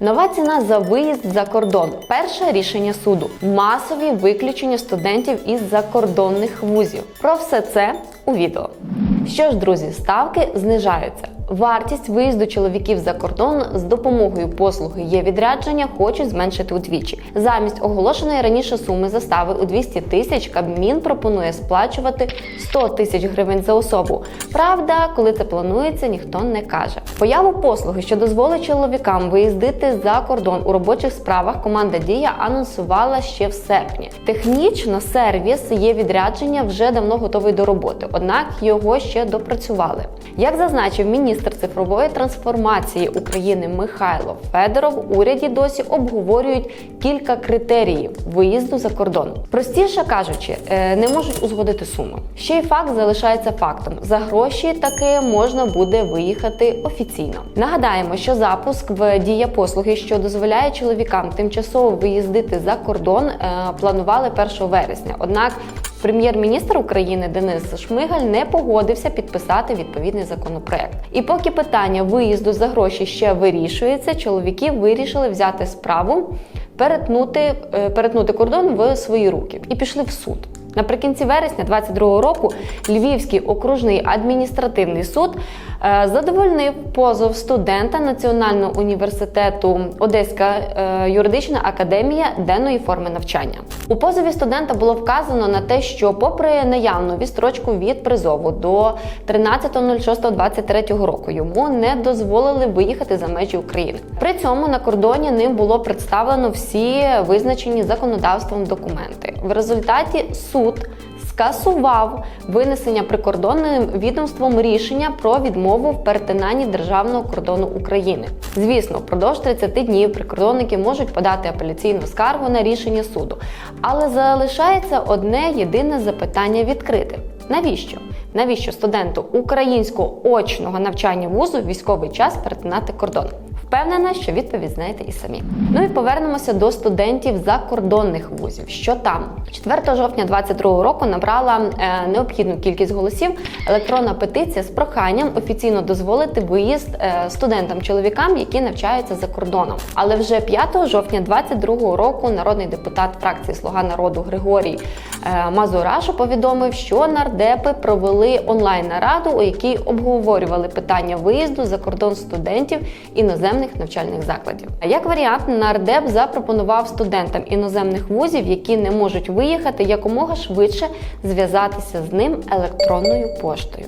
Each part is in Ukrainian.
Нова ціна за виїзд за кордон. Перше рішення суду. Масові виключення студентів із закордонних вузів. Про все це у відео. Що ж, друзі, ставки знижаються. Вартість виїзду чоловіків за кордон з допомогою послуги є відрядження хочуть зменшити удвічі. Замість оголошеної раніше суми застави у 200 тисяч Кабмін пропонує сплачувати 100 тисяч гривень за особу. Правда, коли це планується, ніхто не каже. Появу послуги, що дозволить чоловікам виїздити за кордон у робочих справах, команда Дія анонсувала ще в серпні. Технічно сервіс є відрядження вже давно готовий до роботи, однак його ще допрацювали. Як зазначив міністр цифрової трансформації України Михайло Федоров, в уряді досі обговорюють кілька критеріїв виїзду за кордон. Простіше кажучи, е, не можуть узгодити суму. Ще й факт залишається фактом: за гроші таки можна буде виїхати офіційно. Нагадаємо, що запуск в дія послуги, що дозволяє чоловікам тимчасово виїздити за кордон, е, планували 1 вересня. Однак Прем'єр-міністр України Денис Шмигаль не погодився підписати відповідний законопроект. І поки питання виїзду за гроші ще вирішується, чоловіки вирішили взяти справу, перетнути, е, перетнути кордон в свої руки і пішли в суд. Наприкінці вересня 2022 року Львівський окружний адміністративний суд задовольнив позов студента Національного університету Одеська е, юридична академія денної форми навчання. У позові студента було вказано на те, що, попри наявну відстрочку від призову до 13.06.23 року, йому не дозволили виїхати за межі України. При цьому на кордоні ним було представлено всі визначені законодавством документи. В результаті суд скасував винесення прикордонним відомством рішення про відмову в перетинанні державного кордону України. Звісно, впродовж 30 днів прикордонники можуть подати апеляційну скаргу на рішення суду, але залишається одне єдине запитання відкрите: навіщо? Навіщо студенту українського очного навчання вузу в військовий час перетинати кордон? Впевнена, що відповідь знаєте і самі. Ну і повернемося до студентів закордонних вузів. Що там 4 жовтня 2022 року набрала е, необхідну кількість голосів електронна петиція з проханням офіційно дозволити виїзд е, студентам-чоловікам, які навчаються за кордоном. Але вже 5 жовтня 2022 року народний депутат фракції Слуга народу Григорій е, Мазурашу повідомив, що нардепи провели онлайн нараду, у якій обговорювали питання виїзду за кордон студентів іноземних навчальних закладів. Як варіант, нардеп запропонував студентам іноземних вузів, які не можуть виїхати, якомога швидше зв'язатися з ним електронною поштою.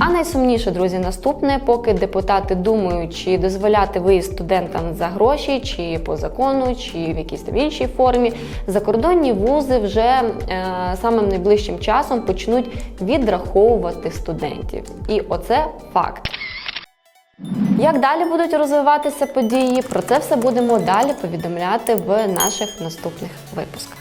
А найсумніше, друзі, наступне, поки депутати думають, чи дозволяти виїзд студентам за гроші, чи по закону, чи в якійсь там іншій формі, закордонні вузи вже е, самим найближчим часом почнуть відраховувати студентів. І оце факт. Як далі будуть розвиватися події? Про це все будемо далі повідомляти в наших наступних випусках.